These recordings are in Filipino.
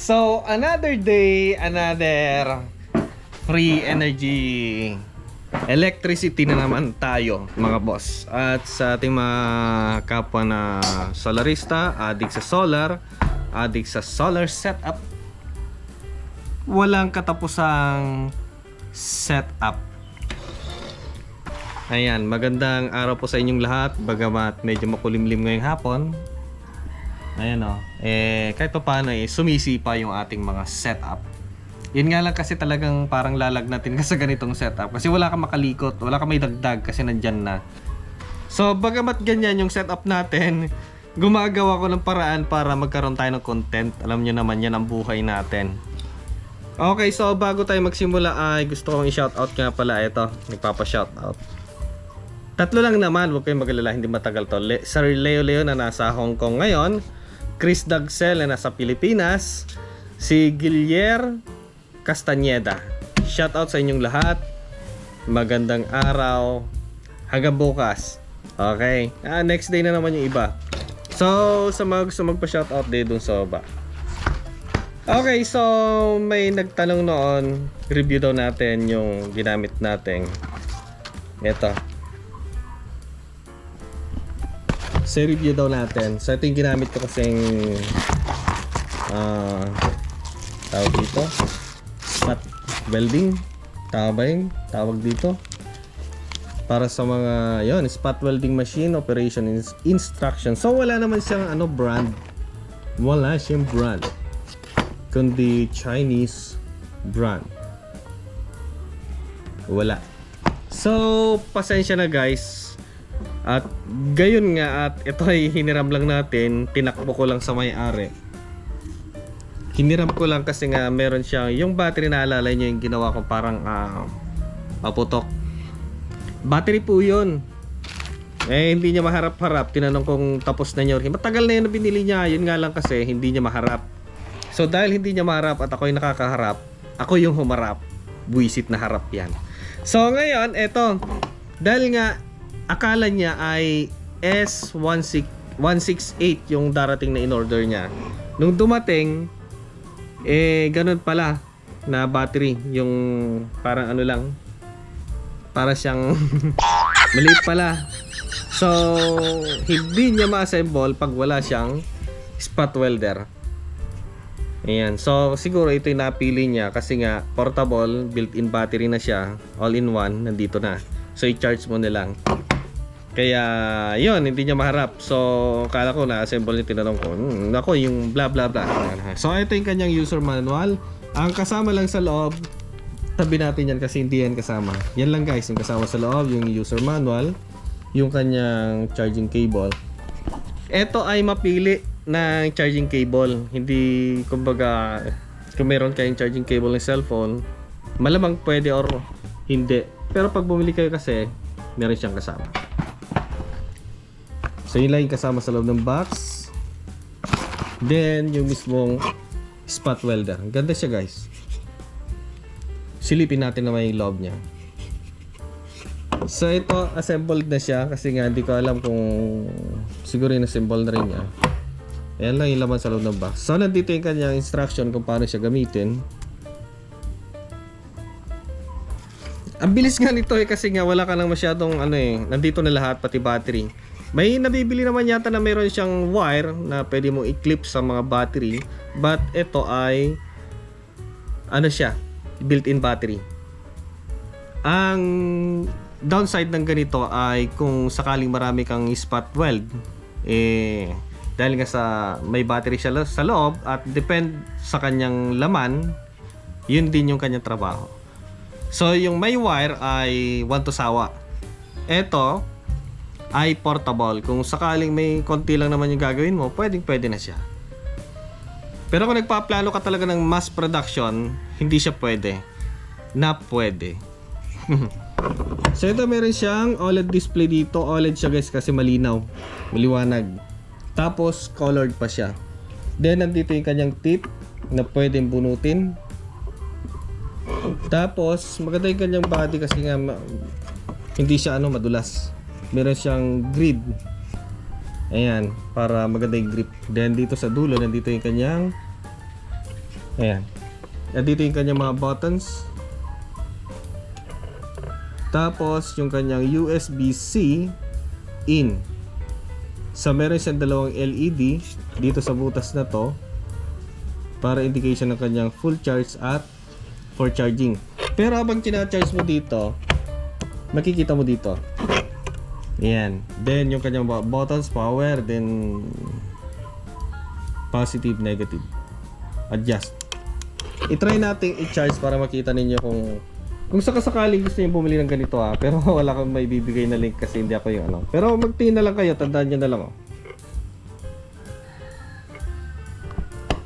So, another day, another free energy electricity na naman tayo mga boss. At sa ating mga kapwa na solarista, adik sa solar, adik sa solar setup, walang katapusang setup. Ayan, magandang araw po sa inyong lahat. Bagamat medyo makulimlim ngayong hapon. Ayan o. Eh, kahit pa paano eh, sumisipa yung ating mga setup. Yun nga lang kasi talagang parang lalagnatin ka sa ganitong setup. Kasi wala kang makalikot, wala kang may dagdag kasi nandyan na. So, bagamat ganyan yung setup natin, gumagawa ko ng paraan para magkaroon tayo ng content. Alam nyo naman yan ang buhay natin. Okay, so bago tayo magsimula ay gusto kong i-shoutout nga pala ito. Nagpapa-shoutout. Tatlo lang naman, huwag kayong magalala, hindi matagal to. Le- Sir Leo Leo na nasa Hong Kong ngayon, Chris Dagsel na nasa Pilipinas, si Gilier Castañeda. Shoutout sa inyong lahat. Magandang araw. Hanggang bukas. Okay. Ah, next day na naman yung iba. So, sa mga gusto magpa-shoutout din dun sa baba. Okay, so may nagtanong noon, review daw natin yung ginamit nating ito. Sa review daw natin. So ito yung ginamit ko kasing ah tawag dito spot welding tawag ba yun? tawag dito para sa mga yon spot welding machine operation ins- instruction so wala naman siyang ano brand wala siyang brand kundi Chinese brand. Wala. So, pasensya na guys. At gayon nga at ito ay hiniram lang natin, tinakbo ko lang sa may-ari. Hiniram ko lang kasi nga meron siyang yung battery na alala niyo yung ginawa ko parang ah, maputok. Battery po 'yun. Eh, hindi niya maharap-harap. Tinanong kong tapos na niya. Matagal na yun na binili niya. Yun nga lang kasi, hindi niya maharap. So dahil hindi niya maharap at ako yung nakakaharap, ako yung humarap. Buisit na harap yan. So ngayon, eto. Dahil nga, akala niya ay S168 yung darating na in-order niya. Nung dumating, eh, ganun pala na battery. Yung parang ano lang, para siyang maliit pala. So, hindi niya ma-assemble pag wala siyang spot welder. Ayan. So, siguro ito yung napili niya kasi nga portable, built-in battery na siya. All-in-one, nandito na. So, i-charge mo na lang. Kaya, yun, hindi niya maharap. So, kala ko na-assemble niya, tinanong ko, hmm, ako yung blah blah. Ayan. So, ito yung kanyang user manual. Ang kasama lang sa loob, tabi natin yan kasi hindi yan kasama. Yan lang guys, yung kasama sa loob, yung user manual, yung kanyang charging cable. Ito ay mapili ng charging cable. Hindi, kumbaga, kung meron kayong charging cable ng cellphone, malamang pwede or hindi. Pero pag bumili kayo kasi, meron siyang kasama. So yun lang yung kasama sa loob ng box. Then, yung mismong spot welder. Ang Ganda siya guys. Silipin natin na may loob niya. So ito, assembled na siya kasi nga hindi ko alam kung siguro yung assemble na rin niya. Ayan lang yung laman sa loob ng box. So nandito yung kanyang instruction kung paano siya gamitin. Ang bilis nga nito eh kasi nga wala ka nang masyadong ano eh, nandito na lahat pati battery. May nabibili naman yata na meron siyang wire na pwede mo i-clip sa mga battery. But ito ay ano siya, built-in battery. Ang downside ng ganito ay kung sakaling marami kang spot weld, eh, dahil nga sa may battery siya sa loob at depend sa kanyang laman, yun din yung kanyang trabaho. So, yung may wire ay one to sawa. Ito ay portable. Kung sakaling may konti lang naman yung gagawin mo, pwedeng pwede na siya. Pero kung nagpaplano ka talaga ng mass production, hindi siya pwede. Na pwede. so ito meron siyang OLED display dito. OLED siya guys kasi malinaw. Maliwanag. Tapos colored pa siya. Then nandito yung kanyang tip na pwedeng bunutin. Tapos maganda yung kanyang body kasi nga hindi siya ano madulas. Meron siyang grid. Ayan, para maganda yung grip. Then dito sa dulo nandito yung kanyang Ayan. At dito yung kanyang mga buttons. Tapos, yung kanyang USB-C in. So, meron siyang dalawang LED dito sa butas na to para indication ng kanyang full charge at for charging. Pero habang kina-charge mo dito, makikita mo dito. Ayan. Then, yung kanyang bu- buttons, power, then positive, negative. Adjust. I-try nating i-charge para makita ninyo kung kung sakasakaling gusto niyo bumili ng ganito ah, pero wala kang may bibigay na link kasi hindi ako yung ano. Pero magtingin na lang kayo, tandaan niyo na lang oh.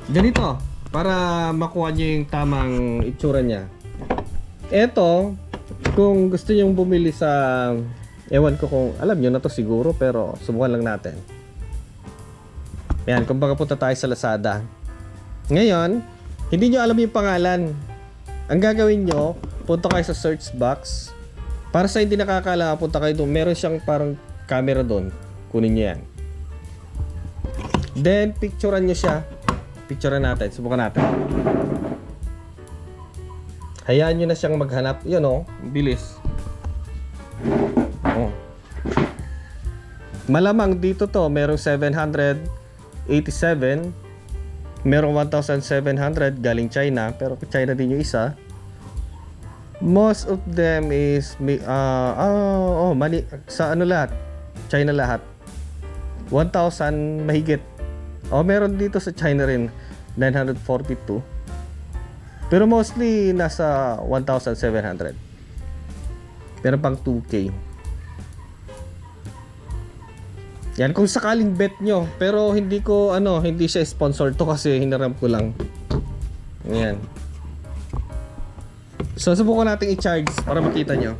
Ganito, para makuha niyo yung tamang itsura niya. Eto, kung gusto niyo bumili sa ewan ko kung alam niyo na to siguro pero subukan lang natin. Yan, kumbaga punta tayo sa Lazada. Ngayon, hindi nyo alam yung pangalan. Ang gagawin nyo, punta kayo sa search box. Para sa hindi nakakala, punta kayo doon. Meron siyang parang camera doon. Kunin nyo yan. Then, picturean nyo siya. Picturean natin. Subukan natin. Hayaan nyo na siyang maghanap. Yun o, bilis. Malamang dito to, merong 787, merong 1,700 galing China, pero China din yung isa. Most of them is uh, oh, oh mali sa ano lahat? China lahat. 1,000 mahigit. Oh, meron dito sa China rin 942. Pero mostly nasa 1,700. Pero pang 2K. Yan kung sakaling bet nyo. Pero hindi ko ano, hindi siya sponsor to kasi hinaram ko lang. Yan. So subukan natin i-charge para makita nyo.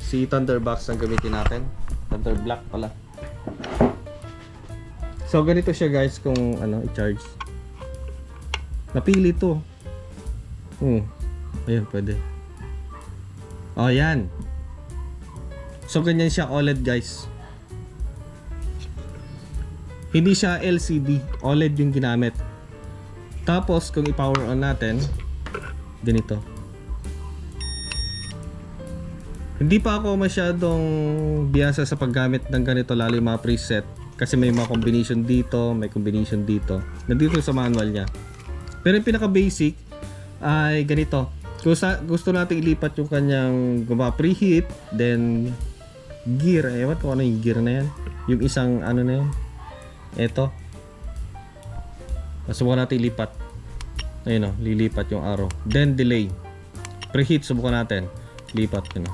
Si Thunder Box ang gamitin natin. Thunder Black pala. So ganito siya guys kung ano i-charge. Napili to. Hmm. Ayun, pwede. Oh, yan. So, ganyan siya OLED, guys. Hindi siya LCD. OLED yung ginamit. Tapos, kung i-power on natin, ganito. Hindi pa ako masyadong biyasa sa paggamit ng ganito lalo yung mga preset. Kasi may mga combination dito, may combination dito. Nandito sa manual niya. Pero yung pinaka-basic ay ganito. Kung sa, gusto natin ilipat yung kanyang gumawa preheat, then gear, ewan ko ano yung gear na yan. Yung isang ano na yan. Ito. Subukan natin ilipat. Ayun o, lilipat yung arrow. Then delay. Preheat, subukan natin. Lipat yun o.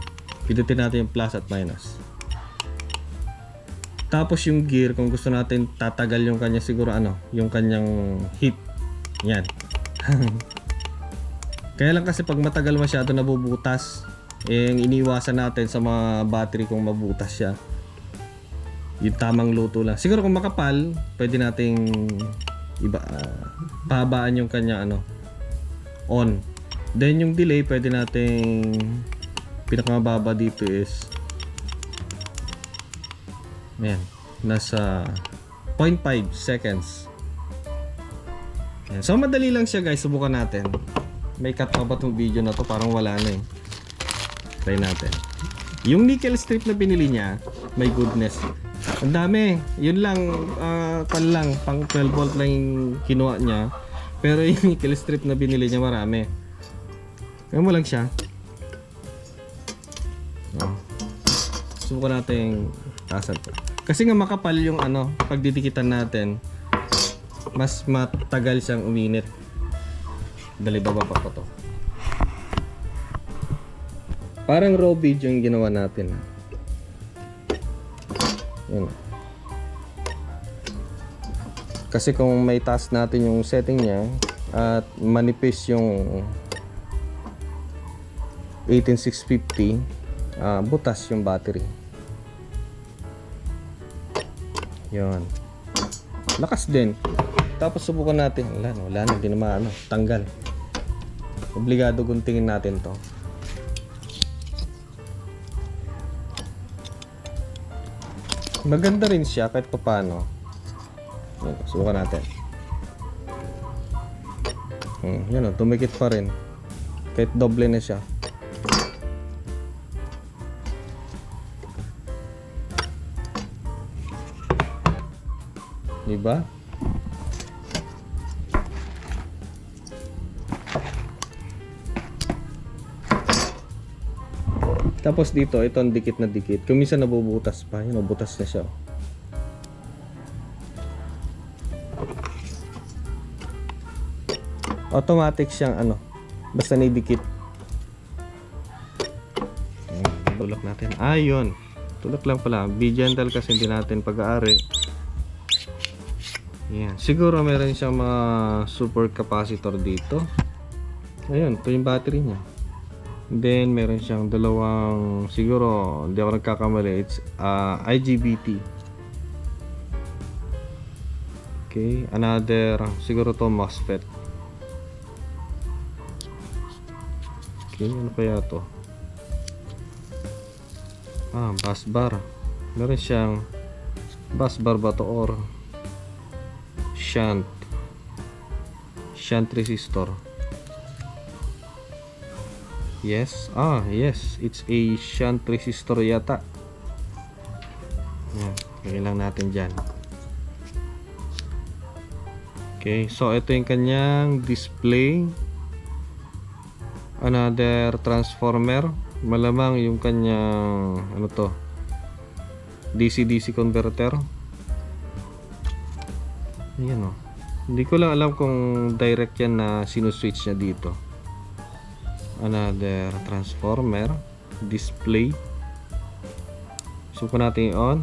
Pindutin natin yung plus at minus. Tapos yung gear, kung gusto natin tatagal yung kanya siguro ano, yung kanyang heat. Yan. Kaya lang kasi pag matagal masyado nabubutas, eh, iniwasan natin sa mga battery kung mabutas siya. Yung tamang luto lang. Siguro kung makapal, pwede nating iba ah, pahabaan yung kanya ano on. Then yung delay pwede nating pinakamababa dito is Ayan, nasa 0.5 seconds. Ayan. So madali lang siya guys, subukan natin. May cut pa ba itong video na to? Parang wala na eh. Try natin. Yung nickel strip na binili niya, my goodness. Ang dami. Yun lang, uh, pan lang, pang 12 volt lang yung kinuha niya. Pero yung nickel strip na binili niya marami. Kaya mo lang siya. Oh. Subukan natin tasan to. Kasi nga makapal yung ano, pagdidikitan natin, mas matagal siyang uminit. Dali bababa ko to. Parang raw video yung ginawa natin. Yun. Kasi kung may task natin yung setting niya at manipis yung 18650 ah, butas yung battery. Yun. Lakas din. Tapos subukan natin. Wala, wala na. Hindi na maano. Tanggal. Obligado guntingin natin to. Maganda rin siya kahit papano. Yan, subukan natin. Hmm, yan o, ah, tumikit pa rin. Kahit doble na siya. Diba? Tapos dito, ito ang dikit na dikit. Kung minsan nabubutas pa, yun, nabutas na siya. Automatic siyang ano, basta nidikit. Tulak natin. Ah, yun. Tulak lang pala. Be gentle kasi hindi natin pag-aari. Yan. Siguro meron siyang mga super capacitor dito. Ayun, ito yung battery niya. Then, meron siyang dalawang, siguro, hindi ako nagkakamali, it's uh, IGBT. Okay, another, siguro to MOSFET. Okay, ano kaya to? Ah, bus bar. Meron siyang bus bar ba to or shunt shunt resistor yes. Ah yes. It's a shunt resistor yata. Yan. Lagyan lang natin dyan. Okay. So ito yung kanyang display. Another transformer. Malamang yung kanyang ano to? DC DC converter. Ayan o. Hindi ko lang alam kung direct yan na sinuswitch niya dito. Another transformer. Display. Suko natin i-on.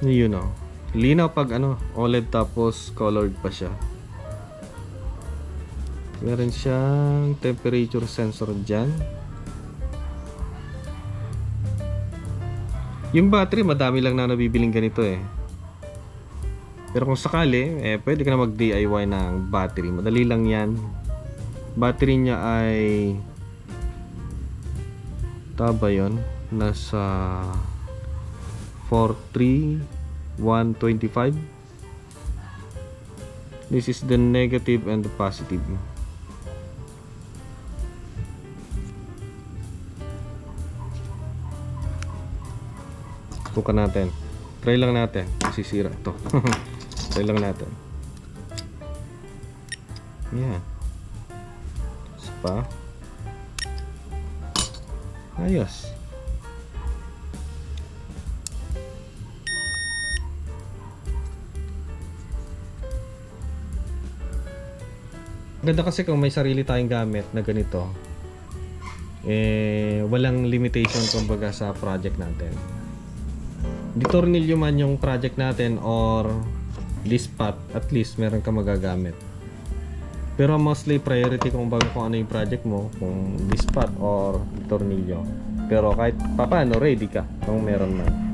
Yun o. Linaw pag ano, OLED tapos colored pa siya. Meron siyang temperature sensor dyan. Yung battery, madami lang na nabibiling ganito eh. Pero kung sakali, eh, pwede ka na mag-DIY ng battery. Madali lang yan. Battery niya ay... Taba yon Nasa... 43125 This is the negative and the positive. Subukan natin. Try lang natin. Sisira to. Try lang natin. Yan. Spa. Ayos. Ganda kasi kung may sarili tayong gamit na ganito, eh, walang limitation kumbaga sa project natin di tornilyo man yung project natin or lispat, at least meron ka magagamit. Pero mostly priority kung bago kung ano yung project mo, kung lispat or tornilyo. Pero kahit papaano, ready ka kung meron man.